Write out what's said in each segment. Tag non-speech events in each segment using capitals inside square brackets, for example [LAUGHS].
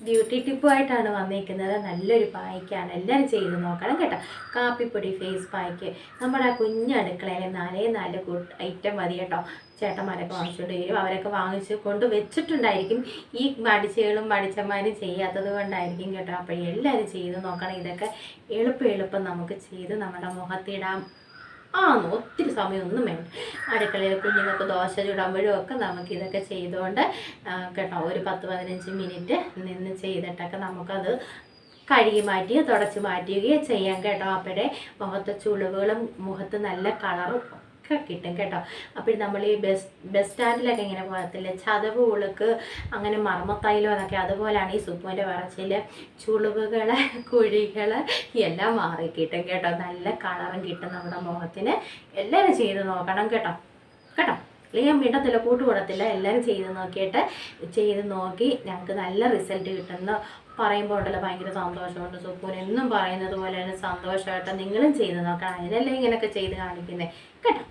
Beauty ടിപ്പുമായിട്ടാണ് വന്നിരിക്കുന്നത് നല്ലൊരു പായ്ക്കാണ്. എല്ലാവരും ചെയ്ത് നോക്കണം കേട്ടോ. കാപ്പിപ്പൊടി ഫേസ് പായ്ക്ക് നമ്മുടെ ആ കുഞ്ഞ് അടുക്കളയിലെ നാലേ നാല് ഐറ്റം മതി കേട്ടോ. ചേട്ടന്മാരൊക്കെ വാങ്ങിച്ചുകൊണ്ട് വരും. അവരൊക്കെ വാങ്ങിച്ച് കൊണ്ട് വെച്ചിട്ടുണ്ടായിരിക്കും. ഈ മടിച്ചകളും മടിച്ചന്മാരും ചെയ്യാത്തത് കൊണ്ടായിരിക്കും കേട്ടോ. അപ്പോൾ എല്ലാവരും ചെയ്ത് നോക്കണം. ഇതൊക്കെ എളുപ്പം എളുപ്പം നമുക്ക് ചെയ്ത് നമ്മുടെ മുഖത്തിടാം. ആ ഒത്തിരി സമയമൊന്നും വേണ്ട. അടുക്കളയിൽ കുഞ്ഞുങ്ങൾക്ക് ദോശ ചുടുമ്പോഴും ഒക്കെ നമുക്ക് ഇതൊക്കെ ചെയ്തുകൊണ്ട് കേട്ടോ ഒരു പത്ത് പതിനഞ്ച് മിനിറ്റ് നിന്ന് ചെയ്തിട്ടൊക്കെ നമുക്കത് കഴുകി മാറ്റി തുടച്ച് മാറ്റുകയോ ചെയ്യാം കേട്ടോ. അപ്പോഴേ മുഖത്തെ ചുളിവുകളും മുഖത്ത് നല്ല കളറും ഒക്കെ കിട്ടും കേട്ടോ. അപ്പോൾ നമ്മൾ ഈ ബസ് ബസ് സ്റ്റാൻഡിലൊക്കെ ഇങ്ങനെ പോകത്തില്ല? ചതവ് ഉളുക്ക് അങ്ങനെ മർമ്മത്തൈലം എന്നൊക്കെ അതുപോലെയാണ് ഈ സുപ്പുവിന്റെ പറച്ചിൽ ചുളിവുകൾ [LAUGHS] കുഴികൾ എല്ലാം മാറി കിട്ടും കേട്ടോ. നല്ല കളറും കിട്ടും നമ്മുടെ മുഖത്തിന്. എല്ലാവരും ചെയ്ത് നോക്കണം കേട്ടോ. കേട്ടോ? അല്ലെങ്കിൽ ഞാൻ മിണ്ടത്തില്ല കൂട്ടുകൂടത്തില്ല എല്ലാവരും ചെയ്ത് നോക്കിയിട്ട് ചെയ്ത് നോക്കി ഞങ്ങൾക്ക് നല്ല റിസൾട്ട് കിട്ടുന്ന പറയുമ്പോൾ ഉണ്ടല്ലോ ഭയങ്കര സന്തോഷമുണ്ട്. സുപ്പൂൻ എന്നും പറയുന്നത് പോലെ തന്നെ സന്തോഷമായിട്ട് നിങ്ങളും ചെയ്ത് നോക്കണം. അതിനല്ലേ ഇങ്ങനെയൊക്കെ ചെയ്ത് കാണിക്കുന്നത് കേട്ടോ?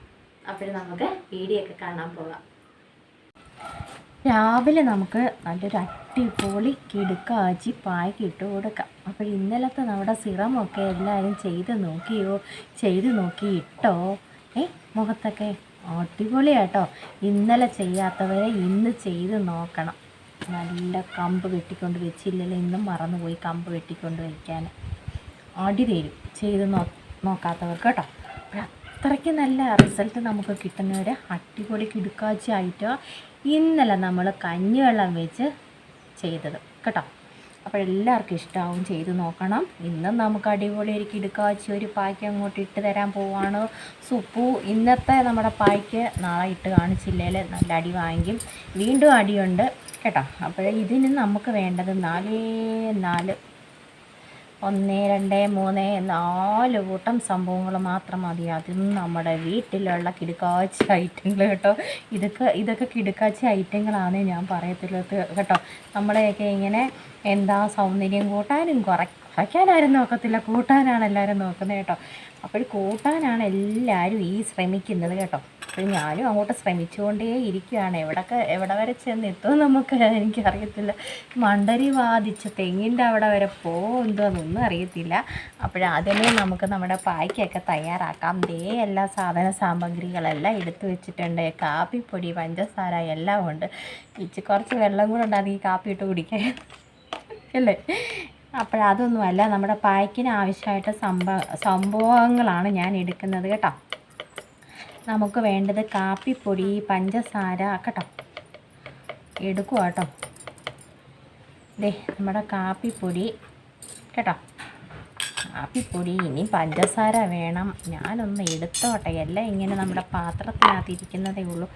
അപ്പോൾ നമുക്ക് വീഡിയോ ഒക്കെ കാണാൻ പോകാം രാവിലെ നമുക്ക് നല്ലൊരു അടിപൊളി കിടുക്കാച്ചി പായ്ക്ക് ഇട്ട് കൊടുക്കാം. അപ്പോൾ ഇന്നലത്തെ നമ്മുടെ സിറമൊക്കെ എല്ലാവരും ചെയ്ത് നോക്കിയോ? ചെയ്ത് നോക്കി ഇട്ടോ ഏ മുഖത്തൊക്കെ അടിപൊളിയാട്ടോ. ഇന്നലെ ചെയ്യാത്തവരെ ഇന്ന് ചെയ്ത് നോക്കണം. നല്ല കമ്പ് വെട്ടിക്കൊണ്ട് വെച്ചില്ലല്ലോ ഇന്നും മറന്നുപോയി കമ്പ് വെട്ടിക്കൊണ്ട് വയ്ക്കാൻ അടി തരും. ചെയ്ത് നോ നോക്കാത്തവർക്ക് കേട്ടോ. അത്രയ്ക്ക് നല്ല റിസൾട്ട് നമുക്ക് കിട്ടുന്നവരെ അടിപൊളി കിടുക്കാച്ചി ആയിട്ട് ഇന്നലെ നമ്മൾ കഞ്ഞിവെള്ളം വെച്ച് ചെയ്തത്. കേട്ടോ? അപ്പോൾ എല്ലാവർക്കും ഇഷ്ടമാവും ചെയ്ത് നോക്കണം. ഇന്നും നമുക്ക് അടിപൊളി ഒരു കിടുക്കാച്ചി ഒരു പായ്ക്ക് അങ്ങോട്ട് ഇട്ട് തരാൻ പോവാണ്. സുപ്പു ഇന്നത്തെ നമ്മുടെ പായ്ക്ക് നാളെ ഇട്ട് കാണിച്ചില്ലേൽ നല്ല അടി വാങ്ങിക്കും. വീണ്ടും അടിയുണ്ട്. കേട്ടോ? അപ്പോൾ ഇതിന് നമുക്ക് വേണ്ടത് നാലേ നാല് ഒന്ന് രണ്ട് മൂന്ന് നാല് കൂട്ടം സംഭവങ്ങൾ മാത്രം മതി. അതും നമ്മുടെ വീട്ടിലുള്ള കിടുക്കാച്ച ഐറ്റങ്ങൾ കേട്ടോ. ഇതൊക്കെ ഇതൊക്കെ കിടുക്കാച്ച ഐറ്റങ്ങളാണ് ഞാൻ പറയത്തുള്ളത് കേട്ടോ. നമ്മളെയൊക്കെ ഇങ്ങനെ എന്താ സൗന്ദര്യം കൂട്ടാനും കുറ കുറയ്ക്കാനാരും നോക്കത്തില്ല. കൂട്ടാനാണ് എല്ലാവരും നോക്കുന്നത് കേട്ടോ. അപ്പോൾ കൂട്ടാനാണ് എല്ലാവരും ഈ ശ്രമിക്കുന്നത് കേട്ടോ. അപ്പോൾ ഞാനും അങ്ങോട്ട് ശ്രമിച്ചുകൊണ്ടേ ഇരിക്കുകയാണ് എവിടൊക്കെ എവിടെ വരെ ചെന്നെത്തും നമുക്ക് എനിക്കറിയത്തില്ല. മണ്ടരി വാദിച്ച് തെങ്ങിന്റെ അവിടെ വരെ പോകുമെന്തോ എന്നൊന്നും അറിയത്തില്ല. അപ്പോഴാദ്യമേ നമുക്ക് നമ്മുടെ പായ്ക്കൊക്കെ തയ്യാറാക്കാം. ദേ എല്ലാ സാധന സാമഗ്രികളെല്ലാം എടുത്തു വെച്ചിട്ടുണ്ട്. കാപ്പിപ്പൊടി പഞ്ചസാര എല്ലാം ഉണ്ട്. ഇച്ച് കുറച്ച് വെള്ളം കൂടെ ഉണ്ട്. അത് ഈ കാപ്പി ഇട്ട് കുടിക്കാൻ. അല്ലേ? അപ്പോഴതൊന്നുമല്ല നമ്മുടെ പായ്ക്കിന് ആവശ്യമായിട്ട് സംഭവ സംഭവങ്ങളാണ് ഞാൻ എടുക്കുന്നത് കേട്ടോ. നമുക്ക് വേണ്ടത് കാപ്പിപ്പൊടി പഞ്ചസാര കേട്ടോ എടുക്കുക കേട്ടോ. ദേ നമ്മുടെ കാപ്പിപ്പൊടി കേട്ടോ. കാപ്പിപ്പൊടി ഇനി പഞ്ചസാര വേണം. ഞാനൊന്ന് എടുത്തോട്ടെ. എല്ലാം ഇങ്ങനെ നമ്മുടെ പാത്രത്തിനകത്തിരിക്കുന്നതേ ഉള്ളൂ.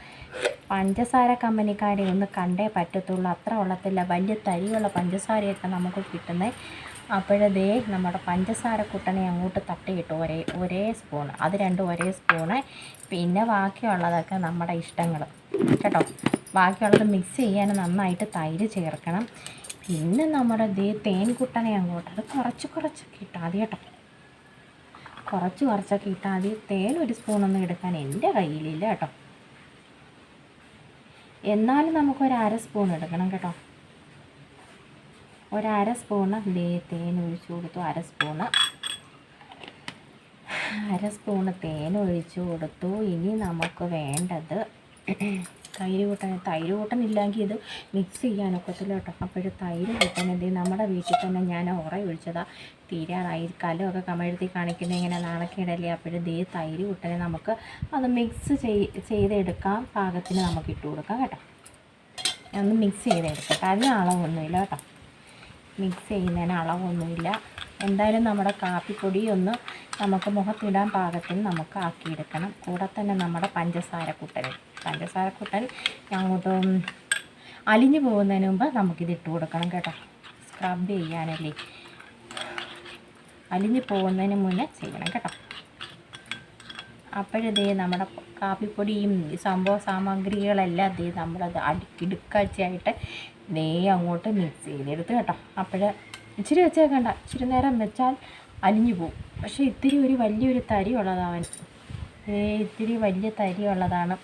പഞ്ചസാര കമ്പനിക്കാരെ ഒന്ന് കണ്ടേ പറ്റത്തുള്ളൂ. അത്ര ഉള്ളത്തില്ല. വലിയ തരിയുള്ള പഞ്ചസാരയൊക്കെ നമുക്ക് കിട്ടുന്നത് അപ്പോഴതേ നമ്മുടെ പഞ്ചസാര കുട്ടനെ അങ്ങോട്ട് തട്ടിയിട്ടു ഒരേ ഒരേ സ്പൂൺ അത് രണ്ടും ഒരേ സ്പൂണ്. പിന്നെ ബാക്കിയുള്ളതൊക്കെ നമ്മുടെ ഇഷ്ടങ്ങൾ. കേട്ടോ? ബാക്കിയുള്ളത് മിക്സ് ചെയ്യാൻ നന്നായിട്ട് തൈര് ചേർക്കണം. പിന്നെ നമ്മുടെ ദേ തേൻ കുട്ടനെ അങ്ങോട്ട്. അത് കുറച്ച് കുറച്ചൊക്കെ ഇട്ടാൽ മതി കേട്ടോ. കുറച്ച് കുറച്ചൊക്കെ ഇട്ടാൽ മതി. തേൻ ഒരു സ്പൂണൊന്നും എടുക്കാൻ എന്റെ കയ്യിലില്ല കേട്ടോ. എന്നാലും നമുക്കൊരു അര സ്പൂൺ എടുക്കണം കേട്ടോ. ഒരര സ്പൂണ് ദേ തേൻ ഒഴിച്ചു കൊടുത്തു. അര സ്പൂണ് അര സ്പൂണ് തേൻ ഒഴിച്ചു കൊടുത്തു. ഇനി നമുക്ക് വേണ്ടത് തൈര് കൂട്ടാൻ തൈര് കൂട്ടനില്ലെങ്കിൽ ഇത് മിക്സ് ചെയ്യാനൊക്കത്തില്ല കേട്ടോ. അപ്പോൾ തൈര് കൂട്ടാൻ നമ്മുടെ വീട്ടിൽ തന്നെ ഞാൻ ഉറ ഒഴിച്ചതാണ് തീരാറായി കലമൊക്കെ കമഴ്ത്തി കാണിക്കുന്ന ഇങ്ങനെ നാണക്കേടല്ലേ? അപ്പോഴും ദേ തൈര് കൂട്ടനെ നമുക്ക് അത് മിക്സ് ചെയ് ചെയ്തെടുക്കാം. പാകത്തിന് നമുക്ക് ഇട്ട് കൊടുക്കാം കേട്ടോ. ഒന്ന് മിക്സ് ചെയ്തെടുക്കാം. അതിന് അളവൊന്നുമില്ല കേട്ടോ. മിക്സ് ചെയ്യുന്നതിന് അളവൊന്നുമില്ല. എന്തായാലും നമ്മുടെ കാപ്പിപ്പൊടി ഒന്ന് നമുക്ക് മുഖത്തിടാൻ പാകത്തിന് നമുക്ക് ആക്കിയെടുക്കണം. കൂടെ തന്നെ നമ്മുടെ പഞ്ചസാര കുട്ടൻ പഞ്ചസാര കുട്ടൻ അങ്ങോട്ട് അലിഞ്ഞു പോകുന്നതിന് മുമ്പ് നമുക്കിത് ഇട്ട് കൊടുക്കണം കേട്ടോ. സ്ക്രബ് ചെയ്യാനല്ലേ. അലിഞ്ഞു പോകുന്നതിന് മുന്നേ ചെയ്യണം കേട്ടോ. അപ്പോഴതേ നമ്മുടെ കാപ്പിപ്പൊടിയും സംഭവ സാമഗ്രികളെല്ലാം ദേ നമ്മളത് അടുക്കിടുക്കാഴ്ചയായിട്ട് ദേ അങ്ങോട്ട് മിക്സ് ചെയ്തെടുത്ത് കേട്ടോ. അപ്പോൾ ഇച്ചിരി വെച്ചേക്കണ്ട ഇച്ചിരി നേരം വെച്ചാൽ അലിഞ്ഞു പോകും പക്ഷേ ഇത്തിരി ഒരു വലിയൊരു തരി ഉള്ളതാണ് ഇത്തിരി വലിയ തരി ഉള്ളതാണ്.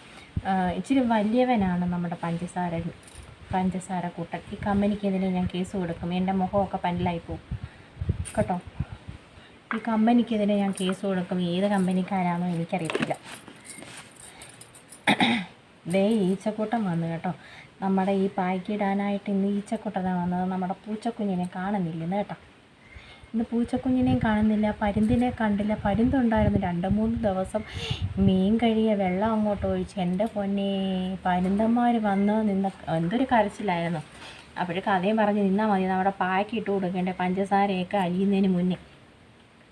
ഇച്ചിരി വലിയവനാണ് നമ്മുടെ പഞ്ചസാര പഞ്ചസാര കൂട്ടൻ. ഈ കമ്പനിക്കെതിരെ ഞാൻ കേസ് കൊടുക്കും. എന്റെ മുഖമൊക്കെ പല്ലായി പോകും കേട്ടോ? ഈ കമ്പനിക്കെതിരെ ഞാൻ കേസ് കൊടുക്കും. ഏത് കമ്പനിക്കാരാണോ എനിക്കറിയത്തില്ല. ദേ ഈച്ചക്കൂട്ടം വന്നു കേട്ടോ. നമ്മുടെ ഈ പായ്ക്കിടാനായിട്ട് ഇന്ന് ഈച്ചക്കൂട്ടതാണ് വന്നത് നമ്മുടെ പൂച്ചക്കുഞ്ഞിനെ കാണുന്നില്ലെന്ന് കേട്ടോ. ഇന്ന് പൂച്ചക്കുഞ്ഞിനെയും കാണുന്നില്ല പരുന്തിനെ കണ്ടില്ല. പരുന്തുണ്ടായിരുന്നു രണ്ട് മൂന്ന് ദിവസം. മീൻ കഴിയ വെള്ളം അങ്ങോട്ട് ഒഴിച്ച് എന്റെ പൊന്നെ പരുന്തന്മാർ വന്ന് നിന്ന് എന്തൊരു കരച്ചിലായിരുന്നു. അപ്പോഴേ കഥയും പറഞ്ഞ് നിന്നാൽ മതി. നമ്മുടെ പായ്ക്ക് ഇട്ട് കൊടുക്കേണ്ട പഞ്ചസാരയൊക്കെ അലിയുന്നതിന് മുന്നേ.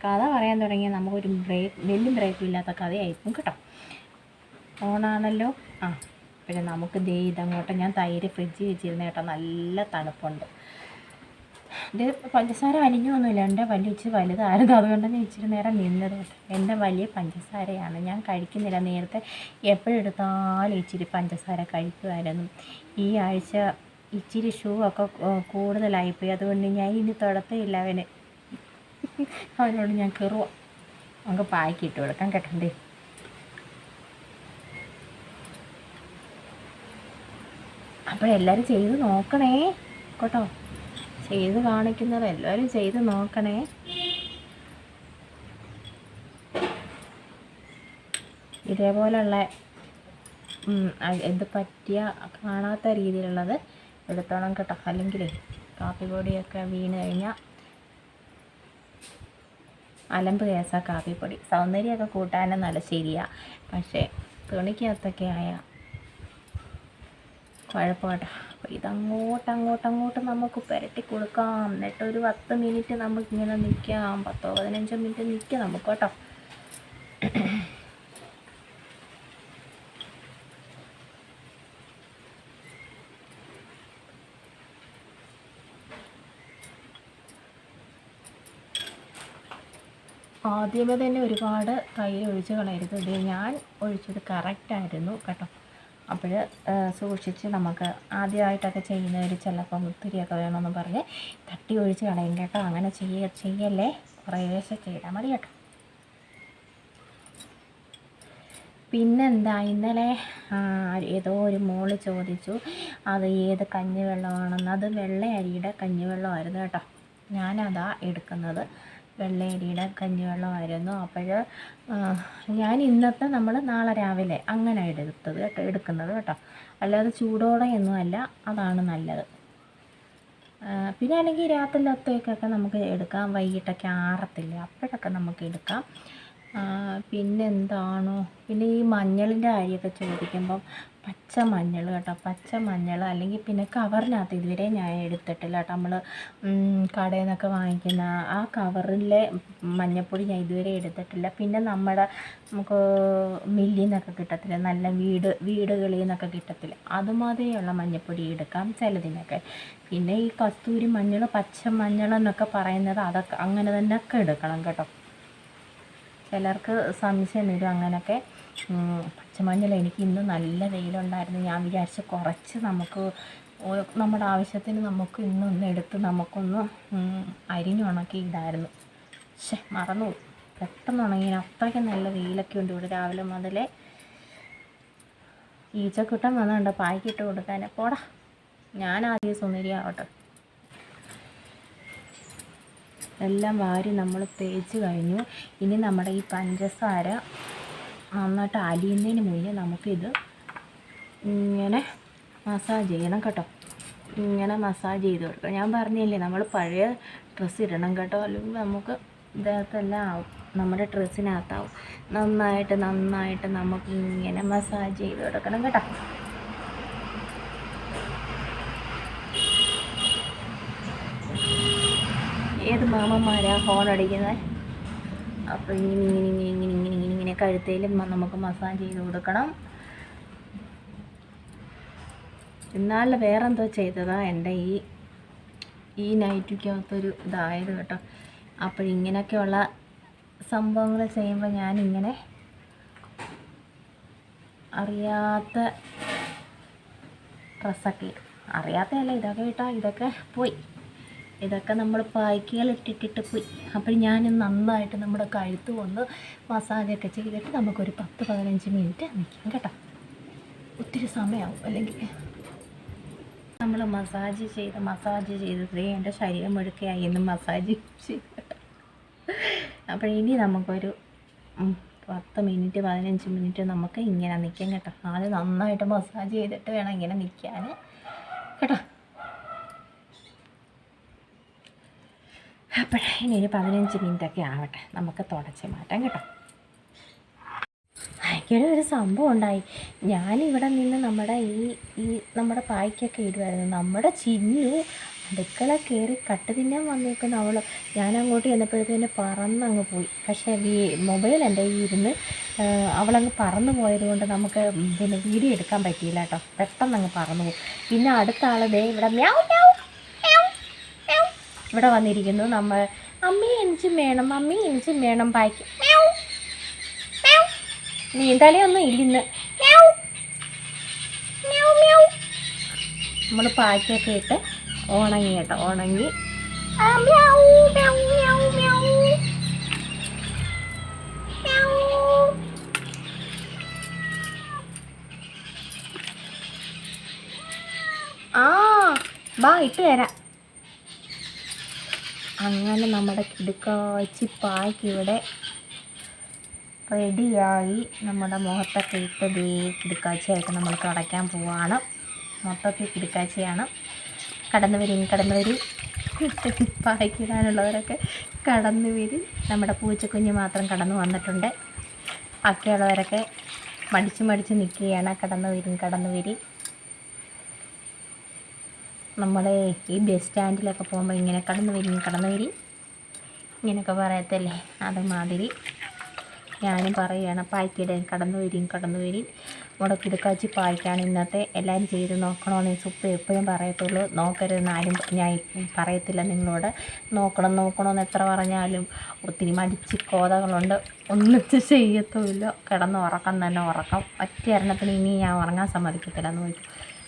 കഥ പറയാൻ തുടങ്ങിയാൽ നമുക്കൊരു ബ്രേക്ക് വലിയ ബ്രേക്കും ഇല്ലാത്ത കഥയായിരിക്കും കേട്ടോ. ഓണാണല്ലോ. ആ പിന്നെ നമുക്ക് ദേ ഇതങ്ങോട്ട്. ഞാൻ തൈര് ഫ്രിഡ്ജ് വെച്ചിരുന്ന കേട്ടോ. നല്ല തണുപ്പുണ്ട്. ഇത് പഞ്ചസാര അലിഞ്ഞൊന്നുമില്ല എന്റെ വലിയ ഇച്ചിരി വലുതായിരുന്നു. അതുകൊണ്ട് ഇച്ചിരി നേരം നിന്നത്. എന്റെ വലിയ പഞ്ചസാരയാണ്. ഞാൻ കഴിക്കുന്നില്ല. നേരത്തെ എപ്പോഴെടുത്താലും ഇച്ചിരി പഞ്ചസാര കഴിക്കുമായിരുന്നു. ഈ ആഴ്ച ഇച്ചിരി ഷൂ ഒക്കെ കൂടുതലായിപ്പോയി. അതുകൊണ്ട് ഞാൻ ഇനി തുടത്തില്ല അവന്. അവനോട് ഞാൻ കയറുക നമുക്ക് പായ്ക്ക് ഇട്ട് കൊടുക്കാം കേട്ടണ്ടേ അപ്പോൾ ചെയ്ത് നോക്കണേ. കേട്ടോ. ചെയ്ത് കാണിക്കുന്നത്. എല്ലാവരും ചെയ്ത് നോക്കണേ. ഇതേപോലുള്ള എന്ത് പറ്റിയ കാണാത്ത രീതിയിലുള്ളത് എടുത്തോണം കേട്ടോ. അല്ലെങ്കിൽ കാപ്പി പൊടിയൊക്കെ വീണ് കഴിഞ്ഞാൽ അലമ്പ് കേസാ കാപ്പിപ്പൊടി. സൗന്ദര്യമൊക്കെ കൂട്ടാനും നല്ല ശരിയാണ് പക്ഷേ തുണിക്കകത്തൊക്കെ ആയാൽ കുഴപ്പമില്ല അപ്പോൾ ഇതങ്ങോട്ട് അങ്ങോട്ട് അങ്ങോട്ട് നമുക്ക് പുരട്ടി കൊടുക്കാം. എന്നിട്ട് ഒരു പത്ത് മിനിറ്റ് നമുക്ക് ഇങ്ങനെ നിൽക്കാം പത്തോ പതിനഞ്ചോ മിനിറ്റ് നിൽക്കാം നമുക്ക് കേട്ടോ. ആദ്യമേ തന്നെ ഒരുപാട് തൈര് ഒഴിച്ച് കളയരുത്. ഞാൻ ഒഴിച്ചത് കറക്റ്റായിരുന്നു കേട്ടോ. അപ്പോൾ സൂക്ഷിച്ച് നമുക്ക് ആദ്യമായിട്ടൊക്കെ ചെയ്യുന്നവർ ചിലപ്പം ഒത്തിരിയൊക്കെ വേണമെന്ന് പറഞ്ഞ് തട്ടി ഒഴിച്ച് കളയും കേട്ടോ. അങ്ങനെ ചെയ്യ ചെയ്യല്ലേ? കുറേശ്ശെ ചെയ്താൽ മതി കേട്ടോ. പിന്നെന്താ ഇന്നലെ ഏതോ ഒരു മോൾ ചോദിച്ചു അത് ഏത് കഞ്ഞിവെള്ളമാണെന്ന്? അത് വെള്ള അരിയുടെ കഞ്ഞിവെള്ളമായിരുന്നു കേട്ടോ. ഞാനതാ എടുക്കുന്നത്. വെള്ള അരിയുടെ കഞ്ഞിവെള്ളമായിരുന്നു അപ്പോൾ ഞാൻ ഇന്നത്തെ നമ്മൾ നാളെ രാവിലെ അങ്ങനെ എടുത്തത് കേട്ടോ എടുക്കുന്നത് കേട്ടോ. അല്ലാതെ ചൂടോടെ ഒന്നുമല്ല അതാണ് നല്ലത്. പിന്നെ അല്ലെങ്കിൽ രാത്രിയിലത്തേക്കൊക്കെ നമുക്ക് എടുക്കാം. വൈകിട്ടൊക്കെ ആറത്തില്ല അപ്പോഴൊക്കെ നമുക്ക് എടുക്കാം. ആ, പിന്നെ ഈ മഞ്ഞളിന്റെ കാര്യമൊക്കെ ചോദിക്കുമ്പം പച്ച മഞ്ഞൾ കേട്ടോ പച്ച മഞ്ഞൾ അല്ലെങ്കിൽ പിന്നെ കവറിനകത്ത് ഇതുവരെ ഞാൻ എടുത്തിട്ടില്ല കേട്ടോ. നമ്മൾ കടയിൽ നിന്നൊക്കെ വാങ്ങിക്കുന്ന ആ കവറിലെ മഞ്ഞൾപ്പൊടി ഞാൻ ഇതുവരെ എടുത്തിട്ടില്ല. പിന്നെ നമ്മുടെ നമുക്ക് മില്ലിൽ നിന്നൊക്കെ കിട്ടത്തില്ല നല്ല വീട് വീടുകളിൽ നിന്നൊക്കെ കിട്ടത്തില്ല അതുമാതിരിയുള്ള മഞ്ഞൾപ്പൊടി എടുക്കാം ചിലതിനൊക്കെ. പിന്നെ ഈ കസ്തൂരി മഞ്ഞൾ പച്ച മഞ്ഞൾ എന്നൊക്കെ പറയുന്നത് അതൊക്കെ അങ്ങനെ തന്നെ ഒക്കെ എടുക്കണം കേട്ടോ. ചിലർക്ക് സംശയം വരും അങ്ങനെയൊക്കെ പച്ചമഞ്ഞൾ എനിക്ക് ഇന്ന് നല്ല വെയിലുണ്ടായിരുന്നു. ഞാൻ വിചാരിച്ച് കുറച്ച് നമുക്ക് നമ്മുടെ ആവശ്യത്തിന് നമുക്ക് ഇന്നൊന്ന് എടുത്ത് നമുക്കൊന്ന് അരിഞ്ഞു ഉണക്കി ഇടായിരുന്നു. പക്ഷേ മറന്നു. പെട്ടെന്ന് ഉണങ്ങി. അത്രയ്ക്ക് നല്ല വെയിലൊക്കെ ഉണ്ട് ഇവിടെ രാവിലെ മുതലേ ഈച്ചക്കുട്ടൻ വന്നുണ്ട് പായ്ക്കിട്ട് കൊടുക്കാൻ. പോടാ. ഞാൻ ആദ്യം സുന്ദരിയാവട്ടെ. എല്ലാം വാരി നമ്മൾ തേച്ച് കഴിഞ്ഞു. ഇനി നമ്മുടെ ഈ പഞ്ചസാര നന്നായിട്ട് അലിയുന്നതിന് മുന്നേ നമുക്കിത് ഇങ്ങനെ മസാജ് ചെയ്യണം കേട്ടോ. ഇങ്ങനെ മസാജ് ചെയ്ത് കൊടുക്കണം. ഞാൻ പറഞ്ഞില്ലേ നമ്മൾ പഴയ ഡ്രസ്സ് ഇടണം കേട്ടോ. അല്ലെങ്കിൽ നമുക്ക് ഇതിനകത്തെല്ലാം ആവും. നമ്മുടെ ഡ്രസ്സിനകത്താവും നന്നായിട്ട് നന്നായിട്ട് നമുക്ക് ഇങ്ങനെ മസാജ് ചെയ്ത് കൊടുക്കണം കേട്ടോ. ഏത് മാമന്മാരാ ഹോൺ അടിക്കുന്നത്? അപ്പോൾ ഇങ്ങനെ ഇങ്ങനെ ഇങ്ങനെ ഇങ്ങനെ ഇങ്ങനെ ഇങ്ങനെ ഇങ്ങനെ കഴുത്തേലും നമുക്ക് മസാജ് ചെയ്ത് കൊടുക്കണം. ഇന്നാളിൽ വേറെന്തോ ചെയ്തതാ എന്റെ ഈ ഈ നൈറ്റിക്കകത്തൊരു ഇതായത് കേട്ടോ. അപ്പോൾ ഇങ്ങനെയൊക്കെയുള്ള സംഭവങ്ങൾ ചെയ്യുമ്പോൾ ഞാനിങ്ങനെ അറിയാത്ത ഡ്രസ്സൊക്കെ അറിയാത്തതല്ല? ഇതൊക്കെ കേട്ടോ ഇതൊക്കെ പോയി. ഇതൊക്കെ നമ്മൾ പായ്ക്കുകൾ ഇട്ടിട്ടിട്ട് പോയി. അപ്പോൾ ഞാൻ നന്നായിട്ട് നമ്മുടെ കഴുത്ത് കൊണ്ട് മസാജൊക്കെ ചെയ്തിട്ട് നമുക്കൊരു പത്ത് പതിനഞ്ച് മിനിറ്റ് നിൽക്കാം കേട്ടോ. ഒത്തിരി സമയമാവും അല്ലെങ്കിൽ. നമ്മൾ മസാജ് ചെയ്ത് മസാജ് ചെയ്തത് എന്റെ ശരീരം മുഴുക്കയായി എന്ന് മസാജ് ചെയ്തിട്ട് അപ്പോൾ ഇനി നമുക്കൊരു പത്ത് മിനിറ്റ് പതിനഞ്ച് മിനിറ്റ് നമുക്ക് ഇങ്ങനെ നിൽക്കാം കേട്ടോ. ആദ്യം നന്നായിട്ട് മസാജ് ചെയ്തിട്ട് വേണം ഇങ്ങനെ നിൽക്കാൻ. കേട്ടോ. അപ്പോഴേ ഇനി ഒരു പതിനഞ്ച് മിനിറ്റൊക്കെ ആവട്ടെ. നമുക്ക് തുടച്ച് മാറ്റാം കേട്ടോ. ഭയങ്കര ഒരു സംഭവം ഉണ്ടായി. ഞാനിവിടെ നിന്ന് നമ്മുടെ ഈ ഈ നമ്മുടെ പായ്ക്കൊക്കെ ഇടുമായിരുന്നു നമ്മുടെ ചിന്നു അടുക്കള കയറി കട്ട് തിന്നാൻ വന്നേക്കുന്ന അവൾ ഞാൻ അങ്ങോട്ട് ചെന്നപ്പോഴത്തേന് പറന്നങ്ങ് പോയി. പക്ഷേ ഈ മൊബൈൽ എന്റെ ഈ ഇരുന്ന് അവളങ്ങ് പറന്നു പോയതുകൊണ്ട് നമുക്ക് പിന്നെ വീഡിയോ എടുക്കാൻ പറ്റിയില്ല കേട്ടോ. പെട്ടെന്ന് അങ്ങ് പറന്നു പോകും പിന്നെ അടുത്ത ആൾ ദേ ഇവിടെ മ്യാവ് മ്യാവ്. ഇവിടെ വന്നിരിക്കുന്നു. നമ്മൾ അമ്മി എനിച്ചും വേണം അമ്മി എനിച്ചും വേണം പായ്ക്ക്. നീന്തലൊന്നും ഇല്ലിന്ന് നമ്മൾ പായ്ക്കൊക്കെ ഇട്ട് ഉണങ്ങി കേട്ടോ ഉണങ്ങി. ആ ബാ ഇട്ട് തരാം. അങ്ങനെ നമ്മുടെ കിടുക്കാച്ചി പായ്ക്ക് ഇവിടെ റെഡിയായി. നമ്മുടെ മുഖത്തൊക്കെ ഇട്ട് ദേ കിടുക്കാച്ചിയായിട്ട് നമ്മൾ തുടയ്ക്കാൻ പോവാണ്. മൊത്തത്തിൽ കിടുക്കാച്ചിയാണ്. കടന്നു വരും കടന്നു വരും. [LAUGHS] പായ്ക്കിടാനുള്ളവരൊക്കെ കടന്നു വരും. നമ്മുടെ പൂച്ചക്കുഞ്ഞ് മാത്രം കടന്നു വന്നിട്ടുണ്ട്. ബാക്കിയുള്ളവരൊക്കെ മടിച്ച് മടിച്ച് നിൽക്കുകയാണ്. കടന്നു വരും കടന്നു വരും. നമ്മൾ ഈ ബസ് സ്റ്റാൻഡിലൊക്കെ പോകുമ്പോൾ ഇങ്ങനെ കടന്നു വരി കടന്നു വരി. ഇങ്ങനെയൊക്കെ പറയത്തല്ലേ? അതുമാതിരി ഞാനും പറയുകയാണ് പായ്ക്കിടെ കടന്നു വരിയും കടന്നു വരികയും നമ്മുടെ കിടക്കാച്ചി പായ്ക്കാണ് ഇന്നത്തെ. എല്ലാവരും ചെയ്ത് നോക്കണമെന്ന് സുപ്പ് എപ്പോഴും പറയത്തുള്ളൂ. നോക്കരുതെന്ന് ആരും ഞാൻ പറയത്തില്ല നിങ്ങളോട്. നോക്കണം നോക്കണമെന്ന് എത്ര പറഞ്ഞാലും ഒത്തിരി മടിച്ച് കോതകളുണ്ട്. ഒന്നും ചെയ്യത്തുമില്ല. കിടന്ന് ഉറക്കം തന്നെ ഉറക്കം. ഒറ്റ എണ്ണത്തിന് ഇനി ഞാൻ ഉറങ്ങാൻ സമ്മതിക്കത്തില്ല എന്ന്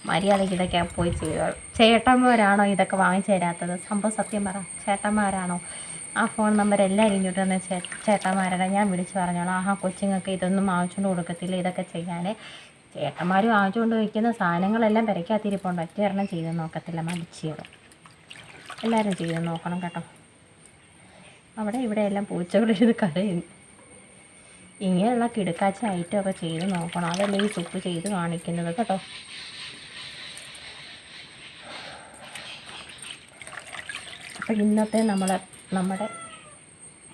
മര്യാദയ്ക്ക് ഇതൊക്കെ പോയി ചെയ്തത്. ചേട്ടന്മാരാണോ ഇതൊക്കെ വാങ്ങിച്ചു തരാത്തത്? സംഭവം സത്യം പറ. ചേട്ടന്മാരാണോ? ആ ഫോൺ നമ്പർ എല്ലാം ഇങ്ങോട്ട് തന്നെ ചേ ചേട്ടന്മാരുടെ ഞാൻ വിളിച്ചു പറഞ്ഞോളാം. ആഹാ കൊച്ചുങ്ങൾക്ക് ഇതൊന്നും വാങ്ങിച്ചുകൊണ്ട് കൊടുക്കത്തില്ല. ഇതൊക്കെ ചെയ്യാൻ ചേട്ടന്മാർ വാങ്ങിച്ചുകൊണ്ട് വയ്ക്കുന്ന സാധനങ്ങളെല്ലാം പെരയ്ക്കകത്തിരിപ്പുണ്ട്. ഒറ്റ ഒരെണ്ണം ചെയ്ത് നോക്കത്തില്ല. മടിച്ചിയത് എല്ലാവരും ചെയ്ത് നോക്കണം കേട്ടോ. അവിടെ ഇവിടെ എല്ലാം പൂച്ചകൾ എഴുതി കരയുന്നു. ഇങ്ങനെയുള്ള കിടുക്കാച്ച ഐറ്റമൊക്കെ ചെയ്ത് നോക്കണം. അതല്ലേ ഈ ചുപ്പ് ചെയ്ത് കാണിക്കുന്നത് കേട്ടോ. അപ്പോൾ ഇന്നത്തെ നമ്മളെ നമ്മുടെ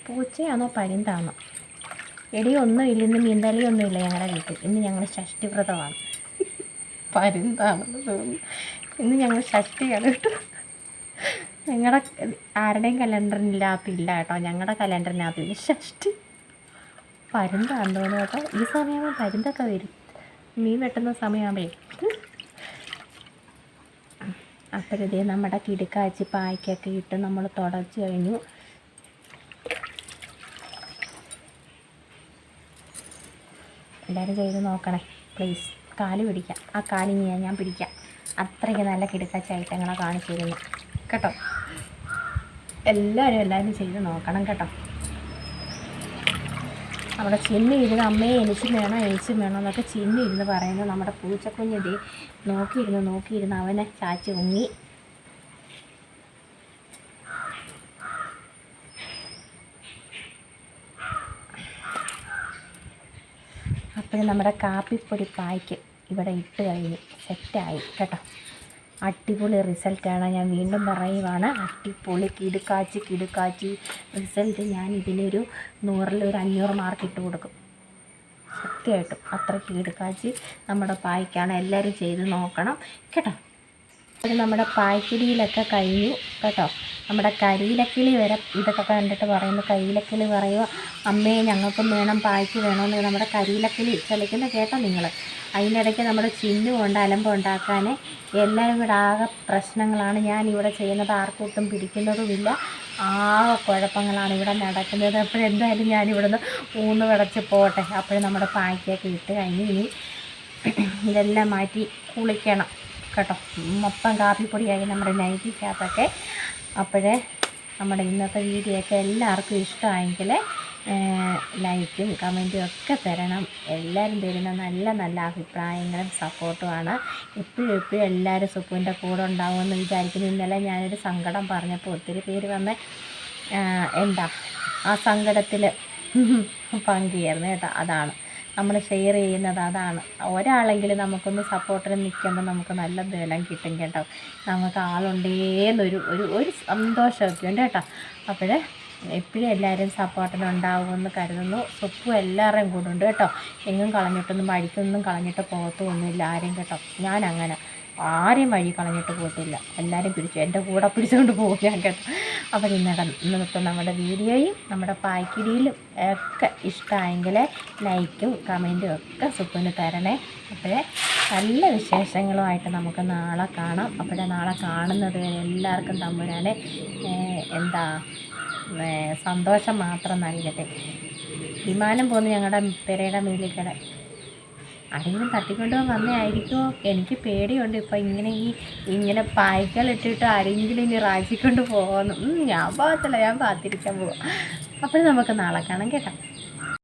പൂച്ചയാണോ പരിന്താണോ? എടിയൊന്നും ഇല്ല ഇന്ന് മീന്തലിയൊന്നും ഇല്ല ഞങ്ങളുടെ വീട്ടിൽ. ഇന്ന് ഞങ്ങൾ ഷഷ്ടിവ്രതമാണ്. പരിന്താണെന്ന് തോന്നുന്നു. ഇന്ന് ഞങ്ങൾ ഷഷ്ടിയാണ് കേട്ടോ. ഞങ്ങളുടെ ആരുടെയും കലണ്ടറിനില്ലാത്തില്ല കേട്ടോ ഞങ്ങളുടെ കലണ്ടറിനകത്ത് ഷഷ്ടി. പരിന്താണെന്ന് തോന്നുന്നു കേട്ടോ. ഈ സമയമാകുമ്പോൾ പരിന്തൊക്കെ വരും. മീൻ വെട്ടുന്ന സമയമാകുമ്പോഴേ അപ്പോഴതേ നമ്മുടെ കിടുക്കാച്ചി പായ്ക്കൊക്കെ ഇട്ട് നമ്മൾ തുടച്ച് കഴിഞ്ഞു. എല്ലാവരും ചെയ്ത് നോക്കണേ. പ്ലീസ് കാൽ പിടിക്കാം. ആ കാലിന് ഞാൻ ഞാൻ പിടിക്കാം. അത്രയ്ക്ക് നല്ല കിടുക്കാച്ചി കാണിച്ചു തരുന്നു. കേട്ടോ? എല്ലാവരും എല്ലാവരും ചെയ്ത് നോക്കണം കേട്ടോ. നമ്മുടെ ചെന്നിരുന്ന് അമ്മയെ എനിച്ചും വേണം എനിച്ചും വേണം എന്നൊക്കെ ചെന്നിരുന്ന് പറയുന്നു. നമ്മുടെ പൂച്ചക്കുഞ്ഞിന്റെ നോക്കിയിരുന്ന് നോക്കിയിരുന്ന് അവനെ ചാച്ചി ഉങ്ങി അപ്പോഴും നമ്മുടെ കാപ്പിപ്പൊടി പായ്ക്ക് ഇവിടെ ഇട്ട് കഴിഞ്ഞ് സെറ്റായി കേട്ടോ? അടിപൊളി റിസൾട്ടാണ്. ഞാൻ വീണ്ടും പറയുവാണ് അടിപൊളി കിടുക്കാച്ചി കിടുക്കാച്ചി റിസൾട്ട് ഞാൻ ഇതിനൊരു നൂറിൽ ഒരു അഞ്ഞൂറ് മാർക്ക് ഇട്ട് കൊടുക്കും. സത്യമായിട്ടും അത്ര കിടുക്കാച്ചി നമ്മുടെ പായ്ക്കാണ്. എല്ലാവരും ചെയ്ത് നോക്കണം. കേട്ടോ? അത് നമ്മുടെ പായ്ക്കിടിയിലൊക്കെ കഴിഞ്ഞു കേട്ടോ. നമ്മുടെ കരിയിലക്കിളി വരെ ഇതൊക്കെ കണ്ടിട്ട് പറയുന്നു. കരിയിലക്കിളി പറയുക അമ്മയെ ഞങ്ങൾക്കും വേണം പായ്ക്ക് വേണമെന്ന് നമ്മുടെ കരിയിലക്കിളി ചലിക്കുന്ന കേട്ടോ നിങ്ങൾ. അതിനിടയ്ക്ക് നമ്മുടെ ചിന്നു കൊണ്ട് അലമ്പ് ഉണ്ടാക്കാൻ എല്ലാവരും കൂടെ ആകെ പ്രശ്നങ്ങളാണ്. ഞാൻ ഇവിടെ ചെയ്യുന്നത് ആർക്കൊട്ടും പിടിക്കുന്നതുമില്ല. ആകെ കുഴപ്പങ്ങളാണ് ഇവിടെ നടക്കുന്നത്. അപ്പോഴെന്തായാലും ഞാൻ ഇവിടുന്ന് ഊന്ന് വിടച്ച് പോട്ടെ. അപ്പോഴും നമ്മുടെ പായ്ക്കൊക്കെ ഇട്ട് കഴിഞ്ഞ് ഇനി ഇതെല്ലാം മാറ്റി കുളിക്കണം. കേട്ടോ. മൊത്തം കാപ്പിപ്പൊടിയായി നമ്മുടെ നൈറ്റിക്കകത്തൊക്കെ അപ്പോഴേ നമ്മുടെ ഇന്നത്തെ വീഡിയോ ഒക്കെ എല്ലാവർക്കും ഇഷ്ടമായെങ്കിൽ ലൈക്കും കമന്റും ഒക്കെ തരണം. എല്ലാവരും തരുന്ന നല്ല നല്ല അഭിപ്രായങ്ങളും സപ്പോർട്ടുമാണ് എപ്പോഴും എപ്പോഴും എല്ലാവരും സുപ്പുവിന്റെ കൂടെ ഉണ്ടാവുമെന്ന് വിചാരിക്കുന്നു. ഇന്നലെ ഞാനൊരു സങ്കടം പറഞ്ഞപ്പോൾ ഒത്തിരി പേര് വന്ന് എന്താ ആ സങ്കടത്തിൽ [LAUGHS] പങ്കുചേർന്ന് കേട്ടോ. അതാണ്. നമ്മൾ ഷെയർ ചെയ്യുന്നത് അതാണ്. ഒരാളെങ്കിലും നമുക്കൊന്ന് സപ്പോർട്ടിന് നിൽക്കുമ്പോൾ നമുക്ക് നല്ല ബലം കിട്ടും കേട്ടോ. നമുക്ക് ആളുണ്ടേന്നൊരു ഒരു ഒരു സന്തോഷമൊക്കെ ഉണ്ട് കേട്ടോ. അപ്പോൾ എപ്പോഴും എല്ലാവരും സപ്പോർട്ടിന് ഉണ്ടാവുമെന്ന് കരുതുന്നു. സുപ്പും എല്ലാവരെയും കൂടെ ഉണ്ട് കേട്ടോ. എങ്ങും കളഞ്ഞിട്ടൊന്നും വഴിക്കൊന്നും കളഞ്ഞിട്ട് പോകത്തൊന്നുമില്ല ആരും കേട്ടോ. ഞാൻ അങ്ങനെ ആരെയും വഴി കളഞ്ഞിട്ട് പോയിട്ടില്ല. എല്ലാവരും പിടിച്ചു എന്റെ കൂടെ പിടിച്ചുകൊണ്ട് പോകും കേട്ടോ. അപ്പോൾ ഇന്നത്തെ ഇന്നത്തെ നമ്മുടെ വീഡിയോയും നമ്മുടെ പായ്ക്കിടിയിലും ഒക്കെ ഇഷ്ടമായെങ്കിൽ ലൈക്കും കമന്റും ഒക്കെ സുപ്പിന് തരണേ. അപ്പോഴേ നല്ല വിശേഷങ്ങളുമായിട്ട് നമുക്ക് നാളെ കാണാം. അപ്പോഴേ നാളെ കാണുന്നത് എല്ലാവർക്കും തമ്പുരാനെ എന്താ സന്തോഷം മാത്രം നൽകട്ടെ. വിമാനം പോന്ന് ഞങ്ങളുടെ പെരയുടെ മേലിക്കടെ ആരെങ്കിലും തട്ടിക്കൊണ്ട് വന്നതായിരിക്കുമോ? എനിക്ക് പേടിയുണ്ട്. ഇപ്പം ഇങ്ങനെ ഈ ഇങ്ങനെ പായ്ക്കലിട്ടിട്ട് ആരെങ്കിലും ഇനി റാച്ചിക്കൊണ്ട് പോകുന്നു ഞാൻ പോകത്തില്ല. ഞാൻ കാത്തിരിക്കാൻ പോവാം. അപ്പോൾ നമുക്ക് നാളെ കാണാം കേട്ടോ.